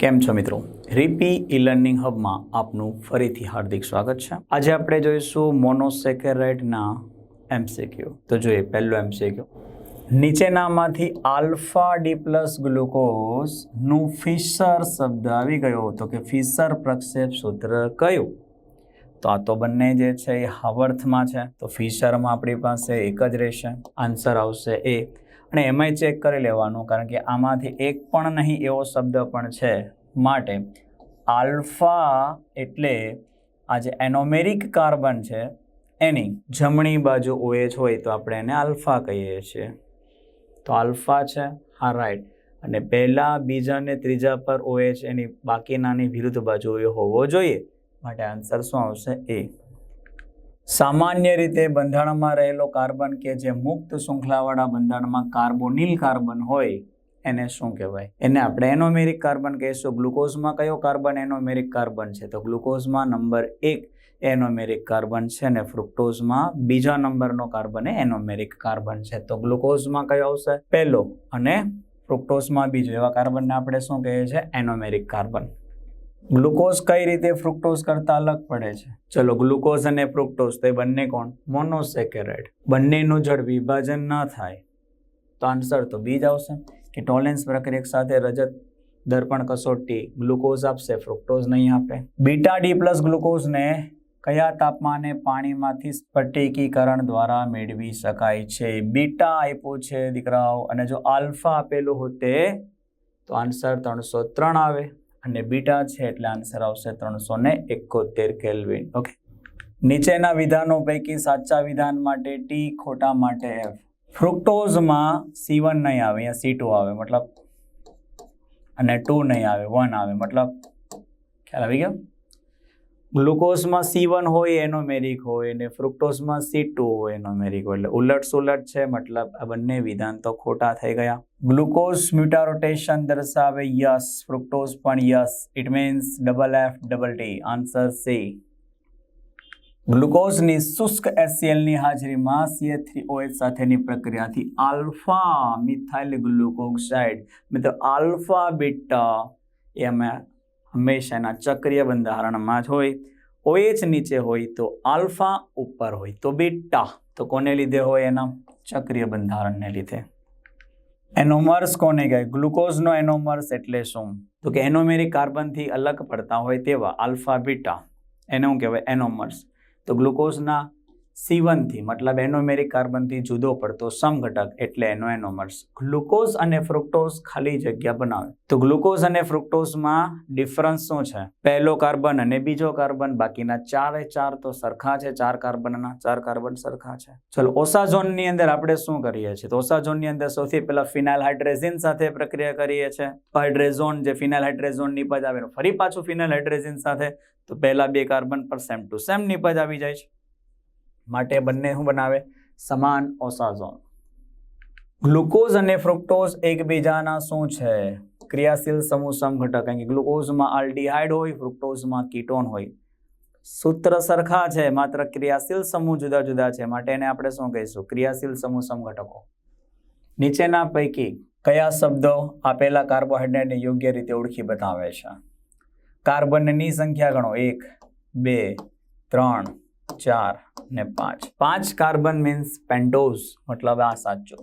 કેમ છો મિત્રો? રીપી ઈ લર્નિંગ હબમાં આપનું ફરીથી હાર્દિક સ્વાગત છે. આજે આપણે જોઈશું મોનોસેકેરાઇડના એમસીક્યુ તો જોઈએ, પહેલું એમસીક્યુ નીચેનામાંથી આલ્ફા ડી પ્લસ ગ્લુકોઝનું ફિશર શબ્દ આવી ગયો તો કે ફિશર પ્રક્ષેપ સૂત્ર કયું? તો આ તો બંને જે છે એ હાવર્થમાં છે. તો ફિશરમાં આપણી પાસે એક જ રહેશે. આન્સર આવશે એ અને એમાંય ચેક કરી લેવાનું, કારણ કે આમાંથી એક પણ નહીં એવો શબ્દ પણ છે માટે આલ્ફા એટલે આ જે એનોમેરિક કાર્બન છે, એની જમણી બાજુ ઓએચ હોય તો આપણે એને આલ્ફા કહીએ છીએ. તો આલ્ફા છે, હા રાઈટ અને પહેલાં, બીજા ને ત્રીજા પર ઓએચ એની બાકીનાની વિરુદ્ધ બાજુ હોવો જોઈએ. માટે આન્સર શું આવશે? એ સામાન્ય રીતે બંધારણમાં રહેલો કાર્બન કે જે મુક્ત શૃંખલાવાળા બંધારણમાં કાર્બોનિલ કાર્બન હોય, એને શું કહેવાય? એને આપણે એનોમેરિક કાર્બન કહીશું. ગ્લુકોઝમાં કયો કાર્બન? એનોમેરિક કાર્બન છે. તો ગ્લુકોઝમાં નંબર એક એનોમેરિક કાર્બન છે અને ફ્રુક્ટોઝમાં બીજા નંબરનો કાર્બન એ એનોમેરિક કાર્બન છે. તો ગ્લુકોઝમાં કયો આવશે? પહેલો. અને ફ્રુક્ટોઝમાં બીજો એવા કાર્બનને આપણે શું કહીએ છીએ? એનોમેરિક કાર્બન. ગ્લુકોઝ કઈ રીતે ફ્રુક્ટોઝ કરતા અલગ પડે છે? ચલો, ગ્લુકોઝ અને ફ્રુક્ટોઝ, તો બંને કોણ? મોનોસેકેરાઇડ. બંનેનું જળ વિભાજન ન થાય તો આન્સર તો બી જ આવશે કે ટોલેન્સ પ્રક્રિયા સાથે રજત દર્પણ કસોટી ગ્લુકોઝ આપશે, ફ્રુક્ટોઝ નહીં આપે. બીટા ડી પ્લસ ગ્લુકોઝને કયા તાપમાને પાણીમાંથી સ્ફટિકીકરણ દ્વારા મેળવી શકાય છે? બીટા આપ્યો છે, દીકરાઓ, અને જો આલ્ફા આપેલું હોતે તો આન્સર ત્રણસો ત્રણ આવે. અને બીટા છે એટલે આન્સર આવશે ત્રણસો ને એકોતેર કેલ્વિન. ઓકે નીચેના વિધાનો પૈકી સાચા વિધાન માટે ટી ખોટા માટે એફ ફ્રુક્ટોઝમાં સી વન નહીં આવે, અહીંયા સી ટુ આવે, મતલબ અને ટુ નહીં આવે વન આવે, મતલબ ખ્યાલ આવી ગયો? ગ્લુકોઝમાં સી વન હોય એનો મેરિક હોય ને ફ્રુક્ટોઝમાં સી ટુ હોય એનો મેરિક હોય. એટલે ઉલટ સુલટ છે, મતલબ આ બંને વિધાન તો ખોટા થઈ ગયા. ગ્લુકોઝ મ્યુટા રોટેશન દર્શાવે યસ, ફ્રુક્ટોઝ પણ yes. It means double F double T answer C ગ્લુકોઝની શુષ્ક એસીએલની હાજરીમાં સીએ થ્રી ઓએચ સાથેની પ્રક્રિયાથી આલ્ફા મિથાઇલ ગ્લુકોક્સાઇડ મિત્રો આલ્ફા બીટા એ અમે હંમેશા એના ચક્રીય બંધારણમાં જ હોય. ઓએચ નીચે હોય તો આલ્ફા, ઉપર હોય તો બીટા. તો કોને લીધે હોય એના? ચક્રીય બંધારણને લીધે. એનોમર્સ કોને કહે? ગ્લુકોઝનો એનોમર્સ એટલે શું? તો કે એનોમેરિક કાર્બનથી અલગ પડતા હોય તેવા આલ્ફા, બીટા. એને શું કહેવાય? એનોમર્સ. તો ગ્લુકોઝના સી વનથી મતલબ એનોમેરિક કાર્બનથી જુદો પડતો સમઘટક એટલે એનો એનોમર્સ ગ્લુકોઝ અને ફ્રુક્ટોઝ ખાલી જગ્યા બનાવે. તો ગ્લુકોઝ અને ફ્રુક્ટોઝમાં ડિફરન્સ શું છે? પહેલો કાર્બન અને બીજો કાર્બન, બાકીના ચારે ચાર તો સરખા છે, ચાર કાર્બનના, ચાર કાર્બન સરખા છે. ચલો, ઓસાઝોનની અંદર આપણે શું કરીએ છીએ? તો ઓસાઝોનની અંદર સૌથી પહેલા ફિનાઇલ હાઇડ્રેઝિન સાથે પ્રક્રિયા કરીએ છીએ. હાઇડ્રેઝોન જે ફિનાઇલ હાઇડ્રેઝોન નીપજ આવે, ફરી પાછું ફિનાઇલ હાઇડ્રેઝિન સાથે, તો પહેલા બે કાર્બન પર સેમ ટુ સેમ નીપજ આવી જાય છે. માટે બંને શું બનાવે? સમાન ઓસાઝોન. ગ્લુકોઝ અને ફ્રુક્ટોઝ એકબીજાના શું છે? ક્રિયાશીલ સમૂહ સમઘટક કારણ કે ગ્લુકોઝમાં આલ્ડીહાઇડ હોય, ફ્રુક્ટોઝમાં કીટોન હોય. સૂત્ર સરખા છે, માત્ર ક્રિયાશીલ સમૂહ જુદા જુદા છે. માટે એને આપણે શું કહીશું? ક્રિયાશીલ સમૂહ સમઘટકો નીચેના પૈકી કયા શબ્દો આપેલા કાર્બોહાઈડ્રેટને યોગ્ય રીતે ઓળખી બતાવે છે? કાર્બનની સંખ્યા ગણો. એક, બે, ત્રણ, ચાર. ને પાંચ. પાંચ કાર્બન મીન્સ પેન્ટોઝ મતલબ આ સાચો.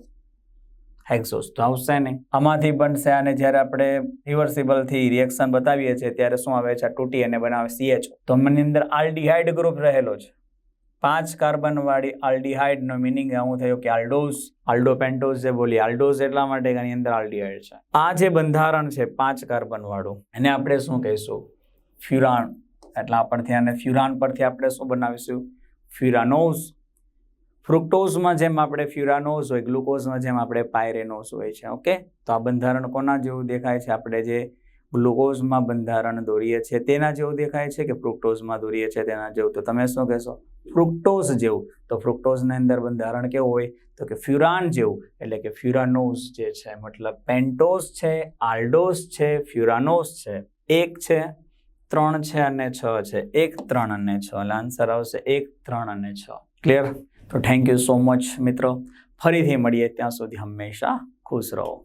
હેક્સોસ તો આવશે નહીં. આમાંથી બનશે અને જ્યારે આપણે રિવર્સિબલથી રિએક્શન બતાવીએ છીએ, ત્યારે શું આવે છે? તૂટી અને બનાવે સીએચ તો મને અંદર આલ્ડીહાઇડ ગ્રુપ રહેલો છે. પાંચ કાર્બન વાળી આલ્ડીહાઇડનો મિનિંગ એવું થયું કે આલ્ડોઝ આલ્ડો પેન્ટોઝ જે બોલી આલ્ડોઝ એટલા માટે આની અંદર આલ્ડીહાઇડ છે. આ જે બંધારણ છે પાંચ કાર્બન વાળું એને આપણે શું કહીશું? ફ્યુરાન એટલે આપણથી આને ફ્યુરાન પરથી આપણે શું બનાવીશું? ફ્યુરાનોઝ. ફ્રુક્ટોઝમાં જેમ આપણે ફ્યુરાનોઝ હોય, ગ્લુકોઝમાં જેમ આપણે પાયરેનોઝ હોય છે, ઓકે? તો આ બંધારણ કોના જેવું દેખાય છે? આપણે જે ગ્લુકોઝમાં બંધારણ દોરીએ છીએ તેના જેવું દેખાય છે કે ફ્રુક્ટોઝમાં દોરીએ છીએ તેના જેવું? તો તમે શું કહેશો? ફ્રુક્ટોઝ જેવું. તો ફ્રુક્ટોઝની અંદર બંધારણ કેવું હોય? તો કે ફ્યુરાન જેવું. એટલે કે ફ્યુરાનોઝ જે છે, મતલબ પેન્ટોઝ છે, આલ્ડોઝ છે, ફ્યુરાનોઝ છે. એક છે. ત્રણ છે અને છ છે. એક ત્રણ અને છ. એટલે આન્સર આવશે એક, ત્રણ અને છ. ક્લિયર તો થેન્ક યુ સો મચ મિત્રો. ફરીથી મળીએ ત્યાં સુધી હંમેશા ખુશ રહો.